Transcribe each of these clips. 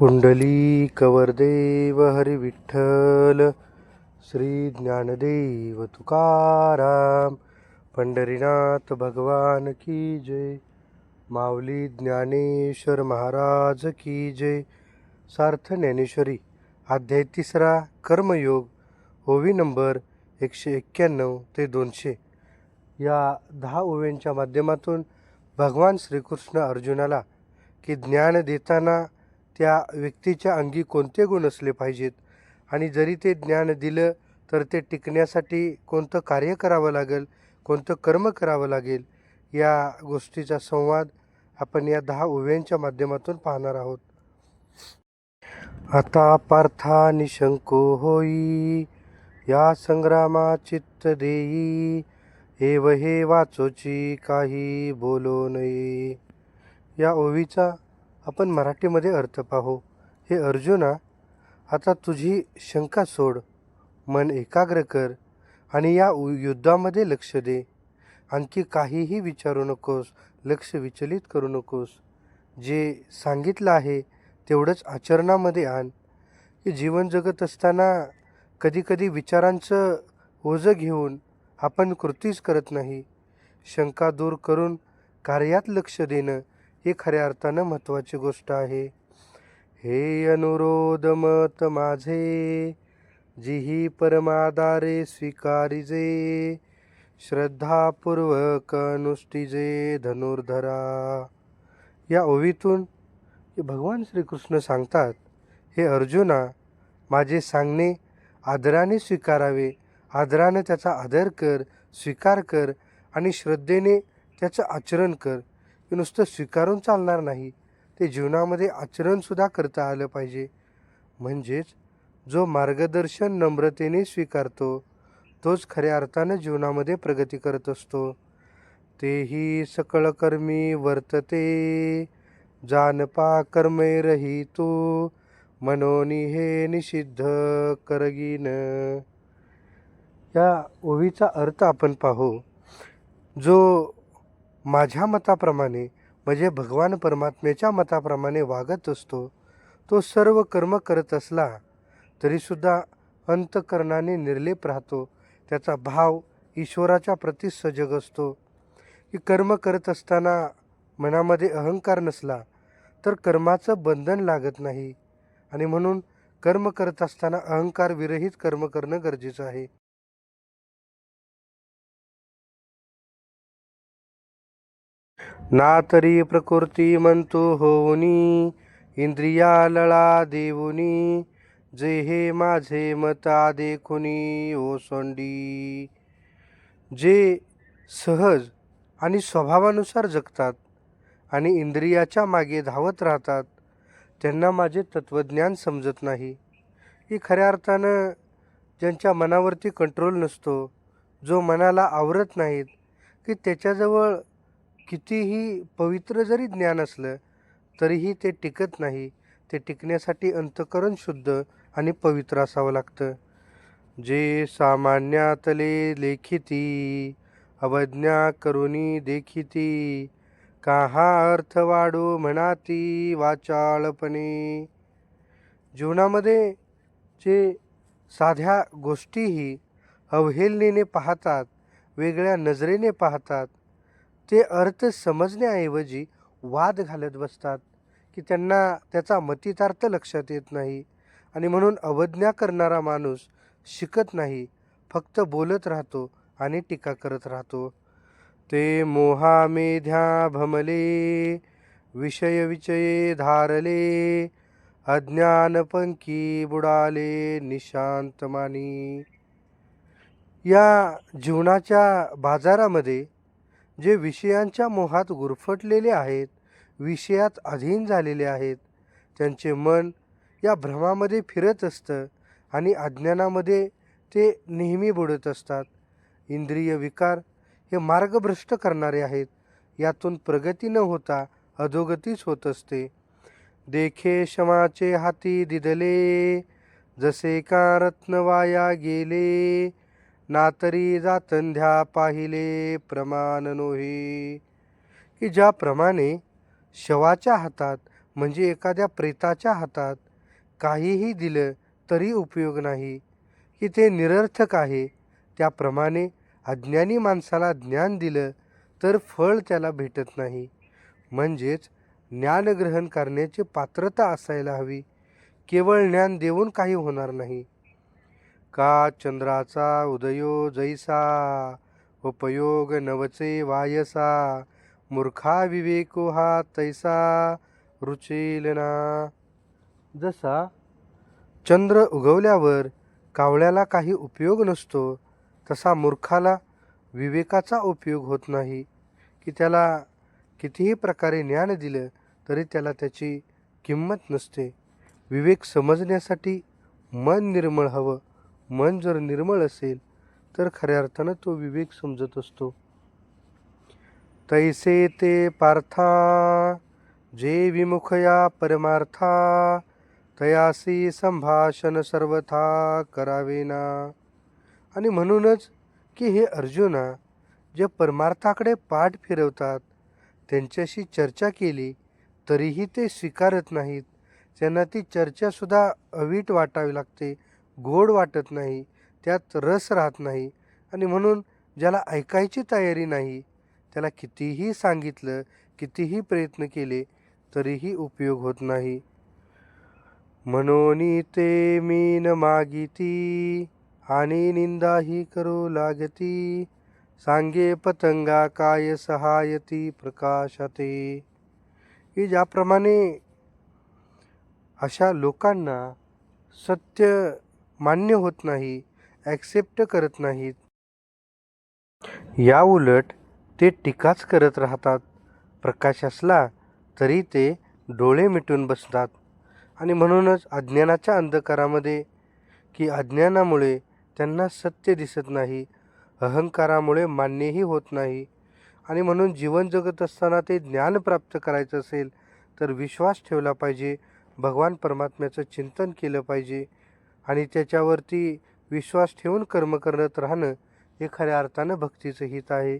पुंडली कवरदेव हरी विठ्ठल श्री ज्ञानदेव तुकाराम पंढरीनाथ भगवान की जय माऊली ज्ञानेश्वर महाराज की जय. सार्थ ज्ञानेश्वरी अध्याय तिसरा कर्मयोग ओवी नंबर एकशे एक्क्याण्णव ते दोनशे. या दहा ओव्यांच्या माध्यमातून भगवान श्रीकृष्ण अर्जुनाला की ज्ञान देताना त्या व्यक्तीच्या अंगी कोणते गुण असले पाहिजेत? आणि जरी ते ज्ञान दिलं तर ते टिकण्यासाठी कोणतं कार्य करावं लागेल? कोणतं कर्म करावं लागेल? या गोष्टीचा संवाद आपण या दहा ओव्यांच्या माध्यमातून पाहणार आहोत. आता पार्था निशंको होई या संग्रामा चित्त देई एव हे वाचोची काही बोलो नये. या ओवीचा आपण मराठीमध्ये अर्थ पाहू. हे अर्जुना आता तुझी शंका सोड. मन एकाग्र कर आणि या युद्धामध्ये लक्ष दे. आणखी काहीही विचारू नकोस लक्ष विचलित करू नकोस. जे सांगितलं आहे तेवढंच आचरणामध्ये आण. की जीवन जगत असताना कधीकधी विचारांचं ओझं घेऊन आपण कृतीच करत नाही. शंका दूर करून कार्यात लक्ष देणं ही खऱ्या अर्थानं महत्त्वाची गोष्ट आहे. हे अनुरोध मत माझे जिही परमादारे स्वीकारिजे श्रद्धापूर्वक अनुष्ठिजे धनुर्धरा। या ओवीतून भगवान श्रीकृष्ण सांगतात हे अर्जुना माझे सांगणे आदराने स्वीकारावे. आदरानं त्याचा आदर कर स्वीकार कर आणि श्रद्धेने त्याचं आचरण कर. हे नुसतं स्वीकारून चालणार नाही. ते जीवनामध्ये आचरणसुद्धा करता आलं पाहिजे. म्हणजेच जो मार्गदर्शन नम्रतेने स्वीकारतो तोच खऱ्या अर्थानं जीवनामध्ये प्रगती करत असतो. तेही सकळ कर्मी वर्तते. जानपा कर्मे रहितो. मनोनी हे निषिद्ध करगीन. या ओवीचा अर्थ आपण पाहू. जो माझ्या मताप्रमाणे म्हणजे भगवान परमात्म्याच्या मताप्रमाणे वागत असतो तो सर्व कर्म करत असला तरीसुद्धा अंतकरणाने निर्लेप राहतो त्याचा भाव ईश्वराच्या प्रती सजग असतो. की कर्म करत असताना मनामध्ये अहंकार नसला तर कर्माचं बंधन लागत नाही. आणि म्हणून कर्म करत असताना अहंकार विरहित कर्म करणं गरजेचं आहे. ना तरी प्रकृती म्हणतो होऊनी इंद्रिया लळा देऊनी जे हे माझे मता देखुनी ओसंडी जे सहज आणि स्वभावानुसार जगतात आणि इंद्रियाच्या मागे धावत राहतात त्यांना माझे तत्त्वज्ञान समजत नाही. ही खऱ्या अर्थानं ज्यांच्या मनावरती कंट्रोल नसतो जो मनाला आवरत नाहीत की त्याच्याजवळ कितीही पवित्र जरी ज्ञान असलं तरीही ते टिकत नाही. ते टिकण्यासाठी अंतकरण शुद्ध आणि पवित्र असावं लागतं. जे सामान्यातले लेखिती अवज्ञा करुणी देखिती काहा अर्थ वाढू म्हणाती वाचाळपणे. जीवनामध्ये जे साध्या गोष्टीही अवहेलनेने पाहतात वेगळ्या नजरेने पाहतात ते अर्थ समजण्याऐवजी वाद घालत बसतात की त्यांना त्याचा मतितार्थ लक्षात येत नाही आणि म्हणून अवज्ञा करणारा माणूस शिकत नाही फक्त बोलत राहतो आणि टीका करत राहतो. ते मोहामेध्या भमले विषय विचये धारले अज्ञानपंखी बुडाले निशांत मानी या जीवनाच्या बाजारामध्ये जे विषयांच्या मोहात गुरफटलेले आहेत विषयात अधीन झालेले आहेत. त्यांचे मन या भ्रमामध्ये फिरत असतं आणि अज्ञानामध्ये ते नेहमी बुडत असतात. इंद्रिय विकार हे मार्गभ्रष्ट करणारे आहेत. यातून प्रगती न होता अधोगतीच होत असते. देखे क्षमाचे हाती दिदले जसे का रत्न वाया गेले ना तरी जातंध्या पाहिले प्रमाण नोहे. की ज्याप्रमाणे शवाच्या हातात म्हणजे एखाद्या प्रेताच्या हातात काहीही दिलं तरी उपयोग नाही. की ते निरर्थक आहे. त्याप्रमाणे अज्ञानी माणसाला ज्ञान दिलं तर फळ त्याला भेटत नाही. म्हणजेच ज्ञानग्रहण करण्याची पात्रता असायला हवी. केवळ ज्ञान देऊन काही होणार नाही. का चंद्राचा उदयो जैसा? उपयोग नवचे वायसा? मूर्खा विवेको हा तैसा? रुचेल ना जसा चंद्र उगवल्यावर कावळ्याला काही उपयोग नसतो तसा मूर्खाला विवेकाचा उपयोग होत नाही. की त्याला कितीही प्रकारे ज्ञान दिलं तरी त्याला त्याची किंमत नसते. विवेक समजण्यासाठी मन निर्मळ हवं. मन जर निर्मळ असेल तर खऱ्या अर्थानं तो विवेक समजत असतो. तैसे ते पार्था जे विमुखया परमार्था तयासी संभाषण सर्वथा करावे ना आणि म्हणूनच की हे अर्जुना जे परमार्थाकडे पाठ फिरवतात त्यांच्याशी चर्चा केली तरीही ते स्वीकारत नाहीत. त्यांना ती चर्चासुद्धा अवीट वाटावी लागते. गोड वाटत नाही त्यात रस राहत नाही आणि म्हणून ज्याला ऐकायची तयारी नाही त्याला कितीही सांगितलं कितीही प्रयत्न केले तरीही उपयोग होत नाही. म्हणून ते मी न मागिती आणि निंदाही करू लागती सांगे पतंगा काय सहायती प्रकाशते. की ज्याप्रमाणे अशा लोकांना सत्य मान्य होत नाही ॲक्सेप्ट करत नाहीत. या उलट ते टीकाच करत राहतात. प्रकाश असला तरी ते डोळे मिटून बसतात. आणि म्हणूनच अज्ञानाच्या अंधकारामध्ये की अज्ञानामुळे त्यांना सत्य दिसत नाही अहंकारामुळे मान्यही होत नाही. आणि म्हणून जीवन जगत असताना ते ज्ञान प्राप्त करायचं असेल तर विश्वास ठेवला पाहिजे भगवान परमात्म्याचं चिंतन केलं पाहिजे. आणि त्याच्यावरती विश्वास ठेवून कर्म करत राहणं हे खऱ्या अर्थानं भक्तीचं हित आहे.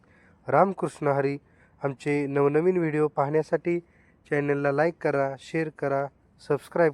रामकृष्ण हरी आमचे नवनवीन व्हिडिओ पाहण्यासाठी चॅनलला लाईक करा शेअर करा सबस्क्राईब